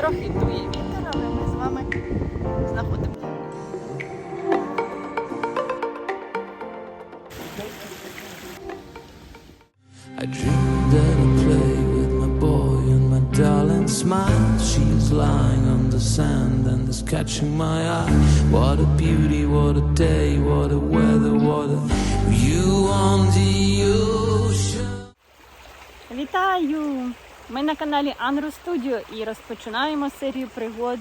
Трохи дує вітер, але ми з вами знаходимо. I dreamed that I play with my boy and my darling smile. She's lying on the sand and is catching my eye. What a beauty, what a day, what a weather, what a view on the ocean. Вітаю! Ми на каналі Анру Студіо і розпочинаємо серію пригод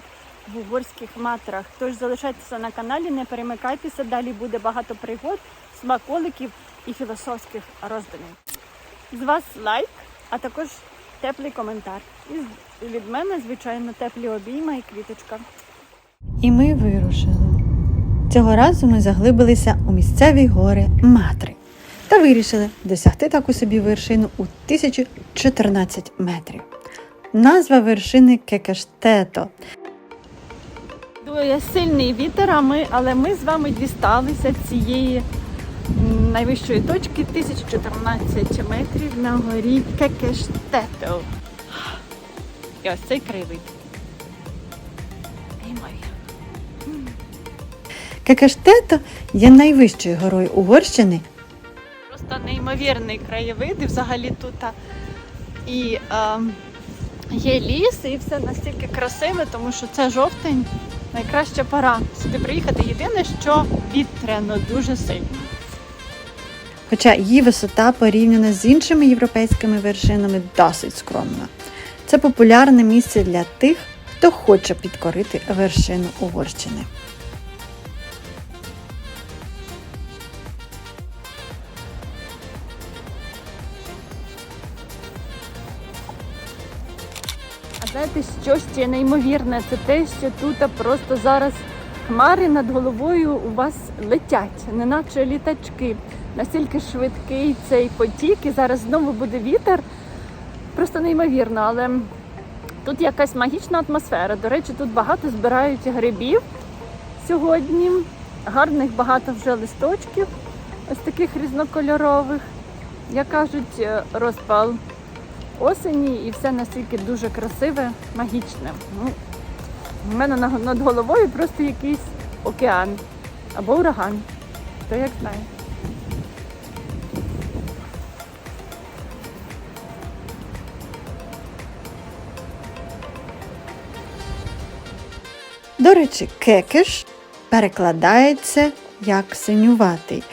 в угорських матрах. Тож залишайтеся на каналі, не перемикайтеся, далі буде багато пригод, смаколиків і філософських роздумів. З вас лайк, а також теплий коментар. І від мене, звичайно, теплі обійма і квіточка. І ми вирушили. Цього разу ми заглибилися у місцеві гори Матри та вирішили досягти таку собі вершину у 1014 метрів. Назва вершини Кекештето. Дує сильний вітер, а ми, але ми з вами дісталися цієї найвищої точки 1014 метрів на горі Кекештето. І ось цей кривий. Кекештето є найвищою горою Угорщини Просто неймовірний краєвид і взагалі тут і е, є ліс, і все настільки красиве, тому що це жовтень, найкраща пора сюди приїхати. Єдине, що вітряно дуже сильно. хоча її висота порівняно з іншими європейськими вершинами досить скромна. Це популярне місце для тих, хто хоче підкорити вершину Угорщини. А знаєте, що ще неймовірне? Це те, що тут просто зараз хмари над головою у вас летять, неначе літачки. Настільки швидкий цей потік, і зараз знову буде вітер. Просто неймовірно, але тут якась магічна атмосфера. До речі, тут багато збирають грибів сьогодні. Гарних багато вже листочків, ось таких різнокольорових. Як кажуть, е, розпал осені і все настільки дуже красиве, магічне. Ну, У мене над головою просто якийсь океан або ураган. Хто як знає. До речі, кекеш перекладається як синюватий,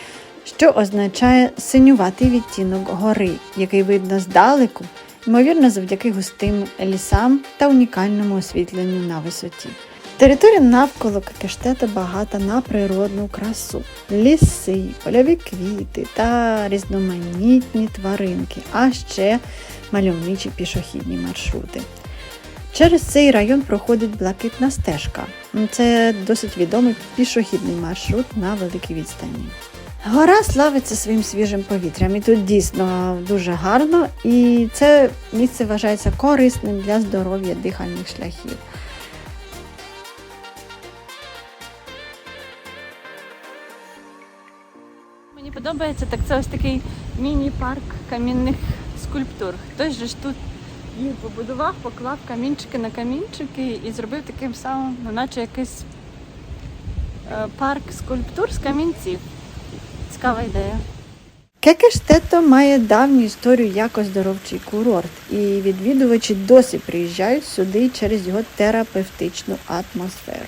що означає синюватий відтінок гори, який видно здалеку, ймовірно, завдяки густим лісам та унікальному освітленню на висоті. Територія навколо Кекештета багата на природну красу, ліси, польові квіти та різноманітні тваринки, а ще мальовничі пішохідні маршрути. Через цей район проходить блакитна стежка. Це досить відомий пішохідний маршрут на великій відстані. Гора славиться своїм свіжим повітрям, і тут дійсно дуже гарно, і це місце вважається корисним для здоров'я дихальних шляхів. Мені подобається, так це ось такий міні-парк камінних скульптур. Хтось же ж тут їх побудував, поклав камінчики на камінчики і зробив таким самим, ну, наче якийсь е, парк скульптур з камінців. Цікава ідея. Кекештето має давню історію як оздоровчий курорт, і відвідувачі досі приїжджають сюди через його терапевтичну атмосферу.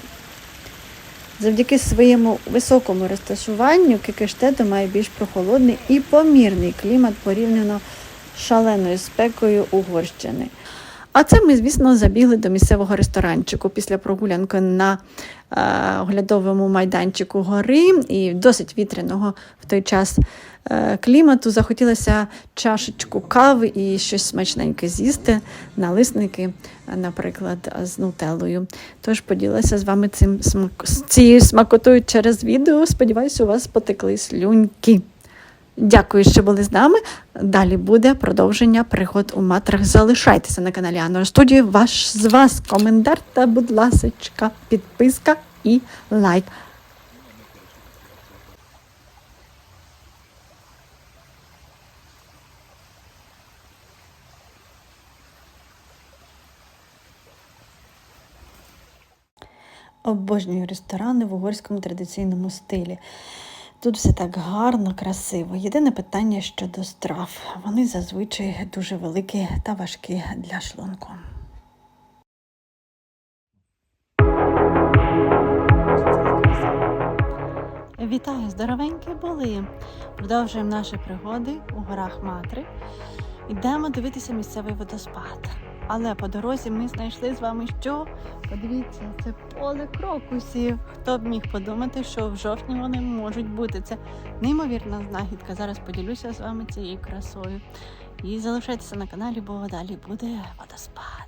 Завдяки своєму високому розташуванню Кекештето має більш прохолодний і помірний клімат порівняно з шаленою спекою Угорщини. А це ми, звісно, забігли до місцевого ресторанчику після прогулянки на е, оглядовому майданчику гори і досить вітряного в той час е, клімату. Захотілося чашечку кави і щось смачненьке з'їсти, налисники, наприклад, з нутеллою. Тож поділилася з вами цим цією смакотою через відео. Сподіваюся, у вас потекли слюньки. Дякую, що були з нами. Далі буде продовження пригод у матрах. Залишайтеся на каналі Анна Студії. Ваш з вас коментар та, будь ласочка, підписка і лайк. Обожнюю ресторани в угорському традиційному стилі. Тут все так гарно, красиво. Єдине питання щодо страв. Вони зазвичай дуже великі та важкі для шлунку. Вітаю, здоровенькі були! Продовжуємо наші пригоди у горах Матри. Йдемо дивитися місцевий водоспад. Але по дорозі ми знайшли з вами що? Подивіться, це поле крокусів. Хто б міг подумати, що в жовтні вони можуть бути. Це неймовірна знахідка. Зараз поділюся з вами цією красою. І залишайтеся на каналі, бо далі буде водоспад.